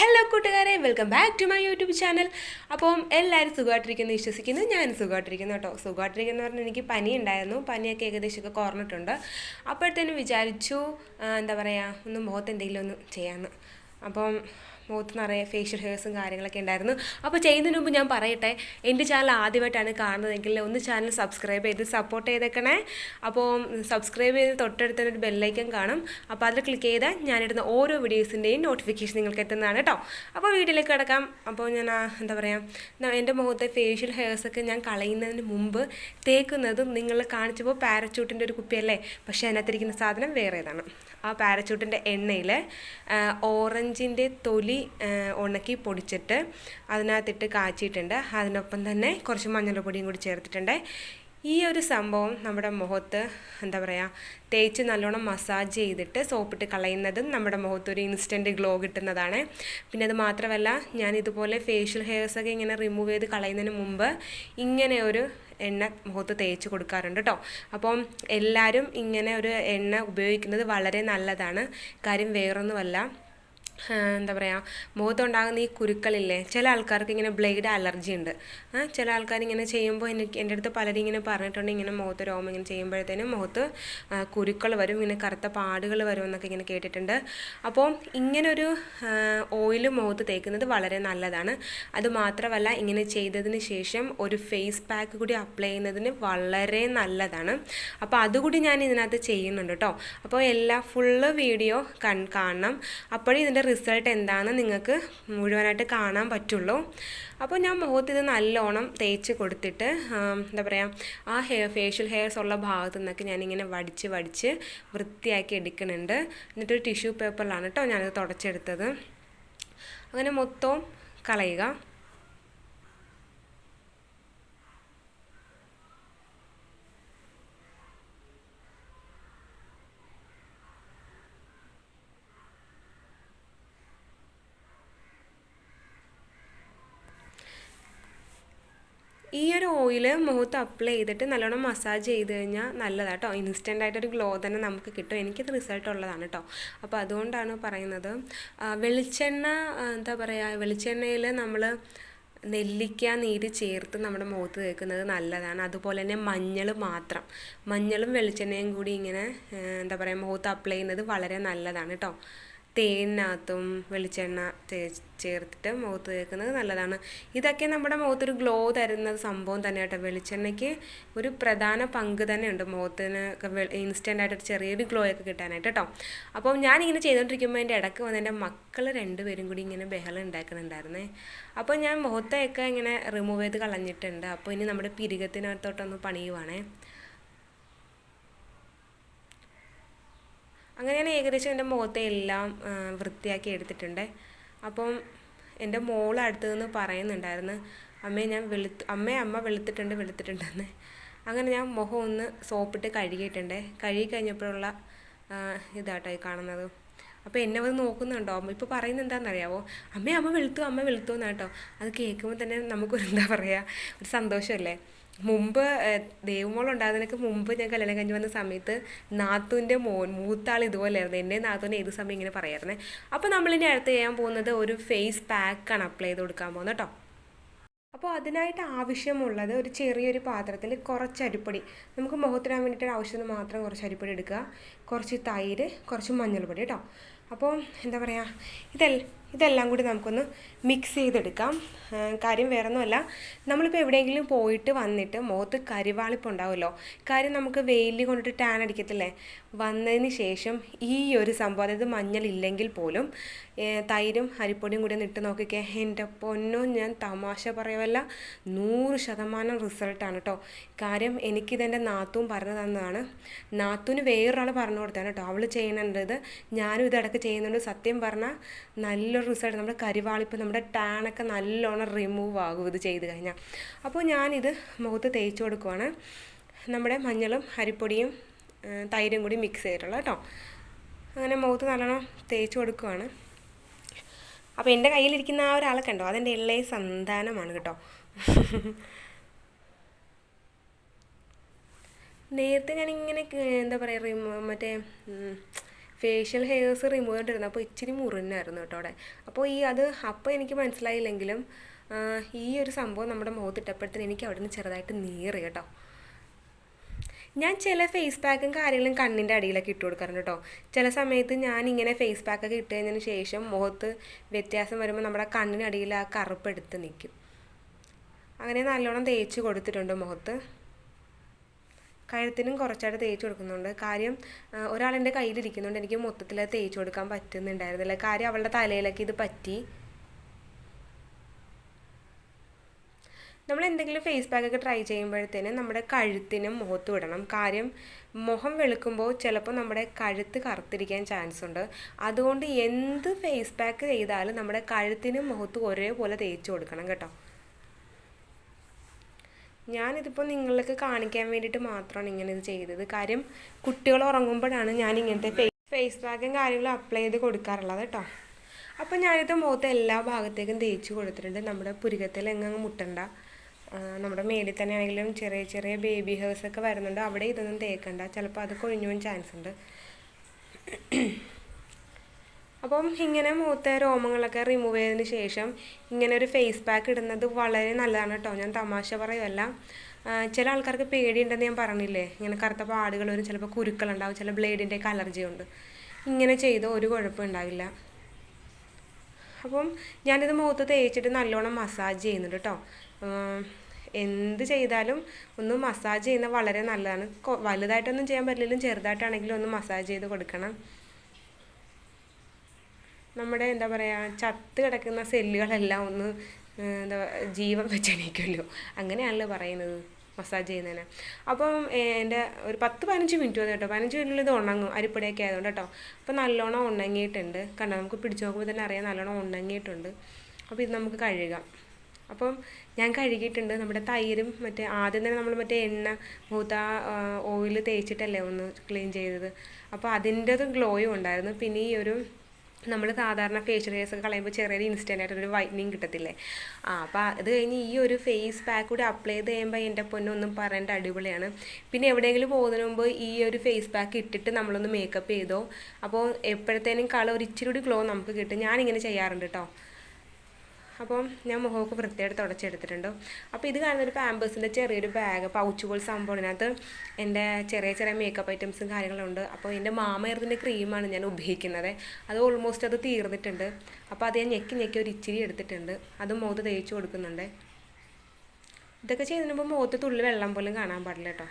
Hello കൂട്ടുകാരെ. Welcome back to my YouTube channel അപ്പം എല്ലാവരും സുഖമായിട്ടിരിക്കുന്നു വിശ്വസിക്കുന്നു. ഞാൻ സുഖമായിട്ടിരിക്കുന്നു കേട്ടോ. സുഖമായിട്ടിരിക്കുന്നു പറഞ്ഞാൽ എനിക്ക് പനി ഉണ്ടായിരുന്നു. പനിയൊക്കെ ഏകദേശമൊക്കെ കുറഞ്ഞിട്ടുണ്ട്. അപ്പോഴത്തേനും വിചാരിച്ചു എന്താ പറയുക ഒന്ന് മുഖത്ത് എന്തെങ്കിലും ഒന്ന് ചെയ്യാമെന്ന് അപ്പം മുഖത്ത് നിറയെ ഫേഷ്യൽ ഹെയർസും കാര്യങ്ങളൊക്കെ ഉണ്ടായിരുന്നു. അപ്പോൾ ചെയ്യുന്നതിന് മുമ്പ് ഞാൻ പറയട്ടെ എന്റെ ചാനൽ ആദ്യമായിട്ടാണ് കാണുന്നതെങ്കിൽ ഒന്ന് ചാനൽ സബ്സ്ക്രൈബ് ചെയ്ത് സപ്പോർട്ട് ചെയ്തേക്കണേ. അപ്പോൾ സബ്സ്ക്രൈബ് ചെയ്ത് തൊട്ടടുത്ത് ഒരു ബെല്ലൈക്കൻ കാണും. അപ്പോൾ അതിൽ ക്ലിക്ക് ചെയ്താൽ ഞാനിടുന്ന ഓരോ വീഡിയോസിന്റെയും നോട്ടിഫിക്കേഷൻ നിങ്ങൾക്ക് എത്തുന്നതാണ് കേട്ടോ അപ്പോൾ വീഡിയോയിലേക്ക് കിടക്കാം. അപ്പോൾ ഞാൻ എന്താ പറയുക എന്റെ മുഖത്തെ ഫേഷ്യൽ ഹെയർസൊക്കെ ഞാൻ കളയുന്നതിന് മുമ്പ് തേക്കുന്നത് നിങ്ങൾ കാണിച്ചപ്പോൾ പാരച്ചൂട്ടിന്റെ ഒരു കുപ്പിയല്ലേ? പക്ഷേ അതിനകത്തിരിക്കുന്ന സാധനം വേറെ ഏതാണ് ആ പാരച്ചൂട്ടിന്റെ എണ്ണയിൽ ഓറഞ്ചിന്റെ തൊലി ഉണക്കി പൊടിച്ചിട്ട് അതിനകത്തിട്ട് കാച്ചിയിട്ടുണ്ട്. അതിനൊപ്പം തന്നെ കുറച്ച് മഞ്ഞൾപ്പൊടിയും കൂടി ചേർത്തിട്ടുണ്ട്. ഈ ഒരു സംഭവം നമ്മുടെ മുഖത്ത് എന്താ പറയുക തേച്ച് നല്ലോണം മസാജ് ചെയ്തിട്ട് സോപ്പിട്ട് കളയുന്നതും നമ്മുടെ മുഖത്ത് ഒരു ഇൻസ്റ്റന്റ് ഗ്ലോ കിട്ടുന്നതാണ്. പിന്നെ അത് മാത്രമല്ല ഞാൻ ഇതുപോലെ ഫേഷ്യൽ ഹെയർസൊക്കെ ഇങ്ങനെ റിമൂവ് ചെയ്ത് കളയുന്നതിന് മുമ്പ് ഇങ്ങനെ ഒരു എണ്ണ മുഖത്ത് തേച്ച് കൊടുക്കാറുണ്ട് കേട്ടോ അപ്പം എല്ലാവരും ഇങ്ങനെ ഒരു എണ്ണ ഉപയോഗിക്കുന്നത് വളരെ നല്ലതാണ്. കാര്യം വേറൊന്നുമല്ല എന്താ പറയുക മുഖത്തുണ്ടാകുന്ന ഈ കുരുക്കളില്ലേ ചില ആൾക്കാർക്ക് ഇങ്ങനെ ബ്ലേഡ് അലർജി ഉണ്ട്. ചില ആൾക്കാർ ഇങ്ങനെ ചെയ്യുമ്പോൾ എനിക്ക് എന്റെ അടുത്ത് പലരും ഇങ്ങനെ പറഞ്ഞിട്ടുണ്ട് ഇങ്ങനെ മുഖത്ത് രോമം ഇങ്ങനെ ചെയ്യുമ്പോഴത്തേനും മുഖത്ത് കുരുക്കൾ വരും ഇങ്ങനെ കറുത്ത പാടുകൾ വരും എന്നൊക്കെ ഇങ്ങനെ കേട്ടിട്ടുണ്ട്. അപ്പോൾ ഇങ്ങനൊരു ഓയിൽ മുഖത്ത് തേക്കുന്നത് വളരെ നല്ലതാണ്. അതുമാത്രമല്ല ഇങ്ങനെ ചെയ്തതിന് ശേഷം ഒരു ഫേസ് പാക്ക് കൂടി അപ്ലൈ ചെയ്യുന്നതിന് വളരെ നല്ലതാണ്. അപ്പോൾ അതുകൂടി ഞാൻ ഇതിനകത്ത് ചെയ്യുന്നുണ്ട് കേട്ടോ അപ്പോൾ എല്ലാ ഫുള്ള് വീഡിയോ കൺ കാണണം. അപ്പോഴേ ഇതിന്റെ റിസൾട്ട് എന്താണെന്ന് നിങ്ങൾക്ക് മുഴുവനായിട്ട് കാണാൻ പറ്റുള്ളൂ. അപ്പോൾ ഞാൻ മുഖത്ത് ഇത് നല്ലോണം തേച്ച് കൊടുത്തിട്ട് എന്താ പറയുക ആ ഹെയർ ഫേഷ്യൽ ഹെയർസ് ഉള്ള ഭാഗത്ത് നിന്നൊക്കെ ഞാനിങ്ങനെ വടിച്ച് വടിച്ച് വൃത്തിയാക്കി എടുക്കുന്നുണ്ട്. എന്നിട്ടൊരു ടിഷ്യൂ പേപ്പറിലാണ് കേട്ടോ ഞാനത് തുടച്ചെടുത്തത്. അങ്ങനെ മൊത്തവും കളയുക. ഈ ഒരു ഓയിൽ മുഖത്ത് അപ്ലൈ ചെയ്തിട്ട് നല്ലോണം മസാജ് ചെയ്ത് കഴിഞ്ഞാൽ നല്ലതാണ് കേട്ടോ ഇൻസ്റ്റന്റ് ആയിട്ടൊരു ഗ്ലോ തന്നെ നമുക്ക് കിട്ടും. എനിക്കത് റിസൾട്ട് ഉള്ളതാണ് കേട്ടോ അപ്പോൾ അതുകൊണ്ടാണ് പറയുന്നത് വെളിച്ചെണ്ണ എന്താ പറയുക വെളിച്ചെണ്ണയിൽ നമ്മൾ നെല്ലിക്ക നീര് ചേർത്ത് നമ്മുടെ മുഖത്ത് തേക്കുന്നത് നല്ലതാണ്. അതുപോലെ തന്നെ മഞ്ഞൾ മാത്രം. മഞ്ഞളും വെളിച്ചെണ്ണയും കൂടി ഇങ്ങനെ എന്താ പറയുക മുഖത്ത് അപ്ലൈ ചെയ്യുന്നത് വളരെ നല്ലതാണ് കേട്ടോ തേനിനകത്തും വെളിച്ചെണ്ണ ചേർത്തിട്ട് മുഖത്ത് തേക്കുന്നത് നല്ലതാണ്. ഇതൊക്കെ നമ്മുടെ മുഖത്തൊരു ഗ്ലോ തരുന്ന സംഭവം തന്നെ കേട്ടോ. വെളിച്ചെണ്ണയ്ക്ക് ഒരു പ്രധാന പങ്ക് തന്നെയുണ്ട് മുഖത്തിന് ഇൻസ്റ്റന്റ് ആയിട്ട് ചെറിയൊരു ഗ്ലോ ഒക്കെ കിട്ടാനായിട്ട് കേട്ടോ അപ്പോൾ ഞാനിങ്ങനെ ചെയ്തുകൊണ്ടിരിക്കുമ്പോൾ എന്റെ ഇടയ്ക്ക് വന്ന് എന്റെ മക്കൾ രണ്ടുപേരും കൂടി ഇങ്ങനെ ബഹളം ഉണ്ടാക്കുന്നുണ്ടായിരുന്നേ അപ്പോൾ ഞാൻ മുഖത്തെയൊക്കെ ഇങ്ങനെ റിമൂവ് ചെയ്ത് കളഞ്ഞിട്ടുണ്ട്. അപ്പോൾ ഇനി നമ്മുടെ പിരികത്തിനകത്തോട്ടൊന്ന് പണിയുവാണേ. അങ്ങനെ ഞാൻ ഏകദേശം എന്റെ മുഖത്തെ എല്ലാം വൃത്തിയാക്കി എടുത്തിട്ടുണ്ട്. അപ്പം എന്റെ മോൾ അടുത്ത് നിന്ന് പറയുന്നുണ്ടായിരുന്നു അമ്മയെ ഞാൻ വെളുത്ത് അമ്മേ അമ്മ വെളുത്തിട്ടുണ്ട് വെളുത്തിട്ടുണ്ടെന്ന്. അങ്ങനെ ഞാൻ മുഖം ഒന്ന് സോപ്പിട്ട് കഴുകിയിട്ടുണ്ട്. കഴുകി കഴിഞ്ഞപ്പോഴുള്ള ഇതാട്ടോ ഈ കാണുന്നത്. അപ്പോൾ എന്നെ വന്ന് നോക്കുന്നുണ്ടോ? അമ്മ ഇപ്പോൾ പറയുന്നത് എന്താണെന്നറിയാവോ? അമ്മേ അമ്മ വെളുത്തു അമ്മ വെളുത്തു എന്നാട്ടോ. അത് കേൾക്കുമ്പോൾ തന്നെ നമുക്കൊരു എന്താ പറയുക ഒരു സന്തോഷമല്ലേ? മുമ്പ് ഉണ്ടാകുന്നതിനൊക്കെ മുമ്പ് ഞാൻ കല്യാണം കഴിഞ്ഞ് വന്ന സമയത്ത് നാത്തൂന്റെ മോൻ മൂത്താൾ ഇതുപോലെയായിരുന്നു എന്റെ നാത്തൂന് ഏത് സമയം ഇങ്ങനെ പറയായിരുന്നേ അപ്പോൾ നമ്മളിനി അടുത്ത് ചെയ്യാൻ പോകുന്നത് ഒരു ഫേസ് പാക്കാണ് അപ്ലൈ ചെയ്ത് കൊടുക്കാൻ പോകുന്നത് കേട്ടോ. അപ്പോൾ അതിനായിട്ട് ആവശ്യമുള്ളത് ഒരു ചെറിയൊരു പാത്രത്തിൽ കുറച്ച് അരിപ്പൊടി. നമുക്ക് മുഖത്തിടാൻ വേണ്ടിയിട്ടുള്ള ആവശ്യത്തിന് മാത്രം കുറച്ച് അരിപ്പൊടി എടുക്കുക. കുറച്ച് തൈര് കുറച്ച് മഞ്ഞൾപ്പൊടി കേട്ടോ അപ്പോൾ എന്താ പറയുക ഇതെല്ലാം ഇതെല്ലാം കൂടി നമുക്കൊന്ന് മിക്സ് ചെയ്തെടുക്കാം. കാര്യം കാര്യം വേറൊന്നുമല്ല നമ്മളിപ്പോൾ എവിടെയെങ്കിലും പോയിട്ട് വന്നിട്ട് മുഖത്ത് കരിവാളിപ്പ് ഉണ്ടാവുമല്ലോ. കാര്യം നമുക്ക് വെയിലിൽ കൊണ്ടിട്ട് ടാൻ അടിക്കത്തില്ലേ? വന്നതിന് ശേഷം ഈ ഒരു സംഭവം അതായത് മഞ്ഞളില്ലെങ്കിൽ പോലും ഏ, തൈരും അരിപ്പൊടിയും കൂടി ഒന്ന് ഇട്ട് നോക്കിക്കേ. എന്റെ പൊന്നോ ഞാൻ തമാശ പറയുമല്ല നൂറ് ശതമാനം റിസൾട്ടാണ് കേട്ടോ കാര്യം എനിക്കിതെന്റെ നാത്തും പറഞ്ഞു തന്നതാണ്. നാത്തുവിന് വേറൊരാൾ പറഞ്ഞു കൊടുത്താണ് കേട്ടോ. അവൾ ചെയ്യുന്നുണ്ടത് ഞാനും ഇതിടക്ക് ചെയ്യുന്നുണ്ട്. സത്യം പറഞ്ഞാൽ നല്ലൊരു റിസൾട്ട് നമ്മുടെ കരിവാളിപ്പ് നമ്മുടെ ടാനൊക്കെ നല്ലോണം റിമൂവ് ആകും ഇത് ചെയ്ത് കഴിഞ്ഞാൽ അപ്പോൾ ഞാനിത് മുഖത്ത് തേച്ച് കൊടുക്കുവാണ്. നമ്മുടെ മഞ്ഞളും അരിപ്പൊടിയും തൈരും കൂടി മിക്സ് ചെയ്തിട്ടുള്ള കേട്ടോ. അങ്ങനെ മുഖത്ത് നല്ലോണം തേച്ച് കൊടുക്കുവാണ്. അപ്പോൾ എന്റെ കയ്യിലിരിക്കുന്ന ആ ഒരാളെ കണ്ടോ? അതെന്റെ ഇളയ സന്താനമാണ് കേട്ടോ. നേരത്തെ ഞാനിങ്ങനെ എന്താ പറയുക റിമൂ മറ്റേ ഫേഷ്യൽ ഹെയർസ് റിമൂവ് ചെയ്തിരുന്നത് അപ്പോൾ ഇച്ചിരി മുറിഞ്ഞായിരുന്നു കേട്ടോ അവിടെ. അപ്പോൾ ഈ അത് അപ്പോൾ എനിക്ക് മനസ്സിലായില്ലെങ്കിലും ഈ ഒരു സംഭവം നമ്മുടെ മുഖത്തിട്ടപ്പോഴത്തേന് എനിക്ക് അവിടെ നിന്ന് ചെറുതായിട്ട് നീറി കേട്ടോ. ഞാൻ ചില ഫേസ് പാക്കും കാര്യങ്ങളും കണ്ണിന്റെ അടിയിലൊക്കെ ഇട്ട് കൊടുക്കാറുണ്ട് കേട്ടോ. ചില സമയത്ത് ഞാൻ ഇങ്ങനെ ഫേസ് പാക്കൊക്കെ ഇട്ട് കഴിഞ്ഞതിന് ശേഷം മുഖത്ത് വ്യത്യാസം വരുമ്പോൾ നമ്മുടെ കണ്ണിനടിയിൽ ആ കറുപ്പ് എടുത്ത് നിൽക്കും അങ്ങനെ നല്ലോണം തേച്ച് കൊടുത്തിട്ടുണ്ട് മുഖത്ത്. കഴുത്തിനും കുറച്ചായിട്ട് തേച്ച് കൊടുക്കുന്നുണ്ട്. കാര്യം ഒരാളെന്റെ കയ്യിലിരിക്കുന്നുണ്ട്. എനിക്ക് മൊത്തത്തിൽ തേച്ച് കൊടുക്കാൻ പറ്റുന്നുണ്ടായിരുന്നില്ല. കാര്യം അവളുടെ തലയിലൊക്കെ ഇത് പറ്റി. നമ്മൾ എന്തെങ്കിലും ഫേസ് പാക്കൊക്കെ ട്രൈ ചെയ്യുമ്പോഴത്തേനും നമ്മുടെ കഴുത്തിനും മുഖത്തും ഇടണം. കാര്യം മുഖം വെളുക്കുമ്പോൾ ചിലപ്പോൾ നമ്മുടെ കഴുത്ത് കറുത്തിരിക്കാൻ ചാൻസ് ഉണ്ട്. അതുകൊണ്ട് എന്ത് ഫേസ് പാക്ക് ചെയ്താലും നമ്മുടെ കഴുത്തിനും മുഖത്തും ഒരേപോലെ തേച്ച് കൊടുക്കണം കേട്ടോ. ഞാനിതിപ്പോൾ നിങ്ങൾക്ക് കാണിക്കാൻ വേണ്ടിയിട്ട് മാത്രമാണ് ഇങ്ങനെ ഇത് ചെയ്തത്. കാര്യം കുട്ടികൾ ഉറങ്ങുമ്പോഴാണ് ഞാൻ ഇങ്ങനത്തെ ഫേസ് പാക്കും കാര്യങ്ങളും അപ്ലൈ ചെയ്ത് കൊടുക്കാറുള്ളത് കേട്ടോ. അപ്പോൾ ഞാനിത് മുഖത്ത് എല്ലാ ഭാഗത്തേക്കും തേച്ച് കൊടുത്തിട്ടുണ്ട്. നമ്മുടെ പുരുകത്തിൽ എങ്ങും മുട്ടണ്ട. നമ്മുടെ മേലിൽ തന്നെ ആണെങ്കിലും ചെറിയ ചെറിയ ബേബി ഹേഴ്സൊക്കെ വരുന്നുണ്ട്. അവിടെ ഇതൊന്നും തേക്കണ്ട. ചിലപ്പോൾ അത് കൊഴിഞ്ഞു പോകാൻ ചാൻസ് ഉണ്ട്. അപ്പം ഇങ്ങനെ മുഖത്തെ രോമങ്ങളൊക്കെ റിമൂവ് ചെയ്തതിന് ശേഷം ഇങ്ങനെ ഒരു ഫേസ് പാക്ക് ഇടുന്നത് വളരെ നല്ലതാണ് കേട്ടോ. ഞാൻ തമാശ പറയുമല്ല ചില ആൾക്കാർക്ക് പേടിയുണ്ടെന്ന് ഞാൻ പറഞ്ഞില്ലേ? ഇങ്ങനെ കറുത്ത പാടുകൾ വരും. ചിലപ്പോൾ കുരുക്കളുണ്ടാവും ചില ബ്ലേഡിന്റെയൊക്കെ അലർജി ഉണ്ട്. ഇങ്ങനെ ചെയ്തോ ഒരു കുഴപ്പം ഉണ്ടാവില്ല. അപ്പം ഞാനിത് മുഖത്ത് തേച്ചിട്ട് നല്ലോണം മസാജ് ചെയ്യുന്നുണ്ട് കേട്ടോ. എന്ത് ചെയ്താലും ഒന്ന് മസാജ് ചെയ്യുന്നത് വളരെ നല്ലതാണ്. വലുതായിട്ടൊന്നും ചെയ്യാൻ പറ്റില്ലെങ്കിലും ചെറുതായിട്ടാണെങ്കിലും ഒന്ന് മസാജ് ചെയ്ത് കൊടുക്കണം. നമ്മുടെ എന്താ പറയുക ചത്ത് കിടക്കുന്ന സെല്ലുകളെല്ലാം ഒന്ന് എന്താ ജീവൻ വെച്ചെണീക്കുമല്ലോ അങ്ങനെയാണല്ലോ പറയുന്നത് മസാജ് ചെയ്യുന്നതിന്. അപ്പം എന്റെ ഒരു പത്ത് പതിനഞ്ച് മിനിറ്റ് മതി കേട്ടോ. പതിനഞ്ച് മിനിറ്റിൽ ഇത് ഉണങ്ങും. അരിപ്പൊടിയൊക്കെ ആയതുകൊണ്ട് കേട്ടോ. അപ്പോൾ നല്ലോണം ഉണങ്ങിയിട്ടുണ്ട്. കണ്ടോ നമുക്ക് പിടിച്ചു നോക്കുമ്പോൾ തന്നെ അറിയാം നല്ലോണം ഉണങ്ങിയിട്ടുണ്ട്. അപ്പോൾ ഇത് നമുക്ക് കഴുകാം. അപ്പം ഞാൻ കഴുകിയിട്ടുണ്ട് നമ്മുടെ തൈരും മറ്റേ ആദ്യം തന്നെ നമ്മൾ മറ്റേ എണ്ണ മൂത്ത ഓയിൽ തേച്ചിട്ടല്ലേ ഒന്ന് ക്ലീൻ ചെയ്തത്. അപ്പോൾ അതിന്റെത് ഗ്ലോയും ഉണ്ടായിരുന്നു. പിന്നെ ഈ ഒരു നമ്മൾ സാധാരണ ഫേഷ്യൽ ഹെയർസ് ഒക്കെ കളയുമ്പോൾ ചെറിയൊരു ഇൻസ്റ്റന്റ് ആയിട്ട് ഒരു വൈറ്റനിങ് കിട്ടത്തില്ലേ? ആ അപ്പോൾ അത് കഴിഞ്ഞ് ഈ ഒരു ഫേസ് പാക്ക് കൂടി അപ്ലൈ ചെയ്ത് കഴിയുമ്പോൾ എന്റെ പൊന്നൊന്നും പറയേണ്ട അടിപൊളിയാണ്. പിന്നെ എവിടെയെങ്കിലും പോകുന്നതിന് മുമ്പ് ഈ ഒരു ഫേസ് പാക്ക് ഇട്ടിട്ട് നമ്മളൊന്ന് മേക്കപ്പ് ചെയ്തോ. അപ്പോൾ എപ്പോഴത്തേനും കളർ ഒരു ഇച്ചിരി കൂടി ഗ്ലോ നമുക്ക് കിട്ടും. ഞാനിങ്ങനെ ചെയ്യാറുണ്ട് കേട്ടോ അപ്പം ഞാൻ മുഖമൊക്കെ വൃത്തിയായിട്ട് തുടച്ചെടുത്തിട്ടുണ്ട്. അപ്പോൾ ഇത് കാണുന്ന ഒരു പാമ്പേഴ്സിന്റെ ചെറിയൊരു ബാഗ് പൗച്ച് പോലെ സംഭവം ഇതിനകത്ത് എന്റെ ചെറിയ ചെറിയ മേക്കപ്പ് ഐറ്റംസും കാര്യങ്ങളുണ്ട്. അപ്പോൾ എന്റെ മാമയർത്തിന്റെ ക്രീമാണ് ഞാൻ ഉപയോഗിക്കുന്നത്. അത് ഓൾമോസ്റ്റ് അത് തീർന്നിട്ടുണ്ട്. അപ്പോൾ അത് ഞാൻ ഞെക്കി ഞെക്കി ഒരു ഇച്ചിരി എടുത്തിട്ടുണ്ട്. അത് മുഖത്ത് തേച്ച് കൊടുക്കുന്നുണ്ട്. ഇതൊക്കെ ചെയ്യുന്നതിന് മുമ്പ് മുഖത്ത് തുള്ളി വെള്ളം പോലും കാണാൻ പാടില്ല കേട്ടോ.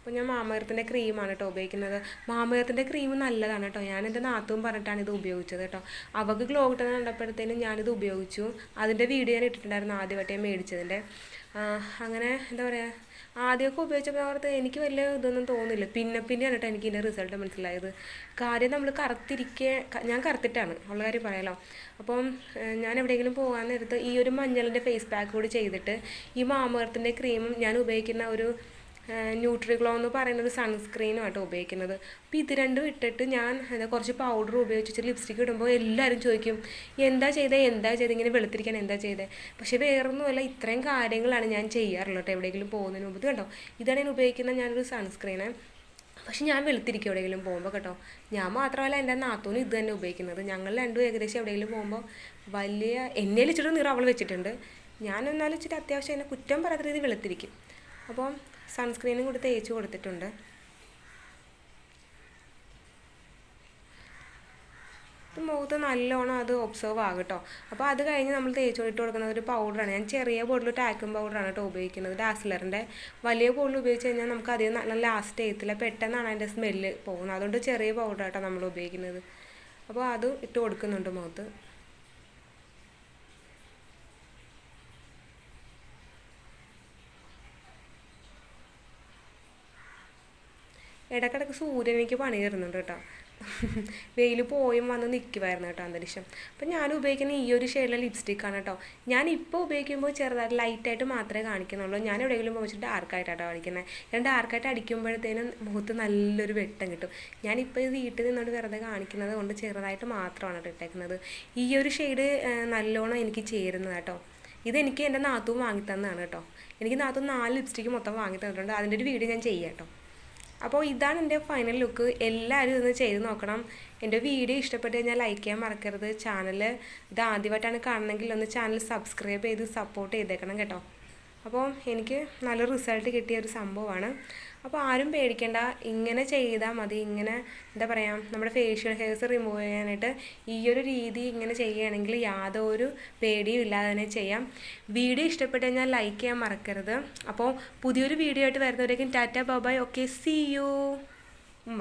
അപ്പോൾ ഞാൻ മാമകത്തിന്റെ ക്രീമാണ് കേട്ടോ ഉപയോഗിക്കുന്നത്. മാമകത്തിന്റെ ക്രീം നല്ലതാണ് കേട്ടോ ഞാൻ എന്റെ നാത്തും പറഞ്ഞിട്ടാണ് ഇത് ഉപയോഗിച്ചത് കേട്ടോ അവൾക്ക് ഗ്ലോ കിട്ടുന്ന കണ്ടപ്പോഴത്തേനും ഞാനിത് ഉപയോഗിച്ചു. അതിന്റെ വീഡിയോ ഞാൻ ഇട്ടിട്ടുണ്ടായിരുന്നു ആദ്യമായിട്ട് ഞാൻ മേടിച്ചതിന്റെ അങ്ങനെ എന്താ പറയുക ആദ്യമൊക്കെ ഉപയോഗിച്ചപ്പോൾ ഓർത്ത് എനിക്ക് വലിയ ഇതൊന്നും തോന്നില്ല. പിന്നെ പിന്നെ കേട്ടോ എനിക്ക് ഇതിന്റെ റിസൾട്ട് മനസ്സിലായത്. കാര്യം നമ്മൾ കറുത്തിരിക്കെ ഞാൻ കറുത്തിട്ടാണ്. ഉള്ള കാര്യം പറയാലോ. അപ്പം ഞാൻ എവിടെയെങ്കിലും പോകാൻ നേരത്ത് ഈ ഒരു മഞ്ഞളിന്റെ ഫേസ് പാക്ക് കൂടി ചെയ്തിട്ട് ഈ മാമകത്തിന്റെ ക്രീമും ഞാൻ ഉപയോഗിക്കുന്ന ഒരു ന്യൂട്രിഗ്ലോ എന്ന് പറയുന്നത് സൺസ്ക്രീനുമായിട്ട് ഉപയോഗിക്കുന്നത്. അപ്പോൾ ഇത് രണ്ടും ഇട്ടിട്ട് ഞാൻ കുറച്ച് പൗഡർ ഉപയോഗിച്ചിട്ട് ലിപ്സ്റ്റിക് ഇടുമ്പോൾ എല്ലാവരും ചോദിക്കും എന്താ ചെയ്തത് എന്താ ചെയ്ത്? ഇങ്ങനെ വെളുത്തിരിക്കാൻ എന്താ ചെയ്തത് പക്ഷേ വേറൊന്നുമല്ല ഇത്രയും കാര്യങ്ങളാണ് ഞാൻ ചെയ്യാറുള്ളത് കേട്ടോ എവിടെയെങ്കിലും പോകുന്നതിന് മുമ്പ്. കേട്ടോ ഇതാണ് ഞാൻ ഉപയോഗിക്കുന്ന ഞാനൊരു സൺസ്ക്രീന് പക്ഷെ ഞാൻ വെളുത്തിരിക്കും എവിടെയെങ്കിലും പോകുമ്പോൾ കേട്ടോ. ഞാൻ മാത്രമല്ല എന്റെ നാത്തൂനും ഇത് തന്നെ ഉപയോഗിക്കുന്നത്. ഞങ്ങൾ രണ്ടും ഏകദേശം എവിടെയെങ്കിലും പോകുമ്പോൾ വലിയ എന്നെ വെച്ചിട്ട് നിറം അവൾ വെച്ചിട്ടുണ്ട്. ഞാൻ എന്നാലും വെച്ചിട്ട് അത്യാവശ്യം എന്നെ കുറ്റം പറയാത്ത രീതി വെളുത്തിരിക്കും. അപ്പോൾ സൺസ്ക്രീനും കൂടി തേച്ച് കൊടുത്തിട്ടുണ്ട്. മുഖത്ത് നല്ലോണം അത് ഒബ്സർവ് ആകും കേട്ടോ അപ്പോൾ അത് കഴിഞ്ഞ് നമ്മൾ തേച്ച് ഇട്ട് കൊടുക്കുന്നത് ഒരു പൗഡറാണ് ഞാൻ ചെറിയ ബോട്ടിൽ ടാക്കും പൗഡറാണ് കേട്ടോ ഉപയോഗിക്കുന്നത്. ഡാസ്ലറിന്റെ വലിയ ബോട്ടിൽ ഉപയോഗിച്ച് കഴിഞ്ഞാൽ നമുക്ക് അധികം നല്ല ലാസ്റ്റ് ചെയ്യത്തില്ല പെട്ടെന്നാണ് അതിന്റെ സ്മെല്ല് പോകുന്നത്. അതുകൊണ്ട് ചെറിയ പൗഡറായിട്ടാണ് നമ്മൾ ഉപയോഗിക്കുന്നത്. അപ്പോൾ അത് ഇട്ട് കൊടുക്കുന്നുണ്ട് മുഖത്ത്. ഇടയ്ക്കിടയ്ക്ക് സൂര്യൻ എനിക്ക് പണി തരുന്നുണ്ട് കേട്ടോ. വെയിൽ പോയും വന്ന് നിൽക്കുമായിരുന്നു കേട്ടോ അന്തരീക്ഷം. അപ്പം ഞാൻ ഉപയോഗിക്കുന്ന ഈ ഒരു ഷെയ്ഡിലെ ലിപ്സ്റ്റിക്കാണ് കേട്ടോ. ഞാൻ ഇപ്പോൾ ഉപയോഗിക്കുമ്പോൾ ചെറുതായിട്ട് ലൈറ്റായിട്ട് മാത്രമേ കാണിക്കുന്നുള്ളൂ. ഞാൻ എവിടെയെങ്കിലും പോയിട്ട് ഡാർക്കായിട്ടാണ് കാണിക്കുന്നത് ഞാൻ ഡാർക്കായിട്ട് അടിക്കുമ്പോഴത്തേനും മുഖത്ത് നല്ലൊരു വെട്ടം കിട്ടും. ഞാനിപ്പോൾ വീട്ടിൽ നിന്നോട് വെറുതെ കാണിക്കുന്നത് കൊണ്ട് ചെറുതായിട്ട് മാത്രമാണ് ഇട്ടേക്കുന്നത്. ഈ ഒരു ഷെയ്ഡ് നല്ലോണം എനിക്ക് ചേരുന്നത് കേട്ടോ. ഇതെനിക്ക് എന്റെ നാത്തും വാങ്ങി തന്നതാണ് കേട്ടോ. എനിക്ക് നാത്തും നാല് ലിപ്സ്റ്റിക്ക് മൊത്തം വാങ്ങി തന്നിട്ടുണ്ട് അതിന്റെ ഒരു വീഡിയോ ഞാൻ ചെയ്യാം കേട്ടോ. അപ്പോൾ ഇതാണ് എന്റെ ഫൈനൽ ലുക്ക് എല്ലാവരും ഇതൊന്ന് ചെയ്ത് നോക്കണം. എന്റെ വീഡിയോ ഇഷ്ടപ്പെട്ട് കഴിഞ്ഞാൽ ലൈക്ക് ചെയ്യാൻ മറക്കരുത്. ചാനൽ ഇത് ആദ്യമായിട്ടാണ് കാണണമെങ്കിൽ ഒന്ന് ചാനൽ സബ്സ്ക്രൈബ് ചെയ്ത് സപ്പോർട്ട് ചെയ്തേക്കണം കേട്ടോ. അപ്പോൾ എനിക്ക് നല്ല റിസൾട്ട് കിട്ടിയ ഒരു സംഭവമാണ്. അപ്പോൾ ആരും പേടിക്കേണ്ട. ഇങ്ങനെ ചെയ്താൽ മതി. ഇങ്ങനെ എന്താ പറയുക നമ്മുടെ ഫേഷ്യൽ ഹെയർസ് റിമൂവ് ചെയ്യാനായിട്ട് ഈ ഒരു രീതി ഇങ്ങനെ ചെയ്യുകയാണെങ്കിൽ യാതൊരു പേടിയും ഇല്ലാതെ തന്നെ ചെയ്യാം. വീഡിയോ ഇഷ്ടപ്പെട്ട് കഴിഞ്ഞാൽ ലൈക്ക് ചെയ്യാൻ മറക്കരുത്. അപ്പോൾ പുതിയൊരു വീഡിയോ ആയിട്ട് വരുന്നവരേക്കും tata bye okay see you ഉമ്മ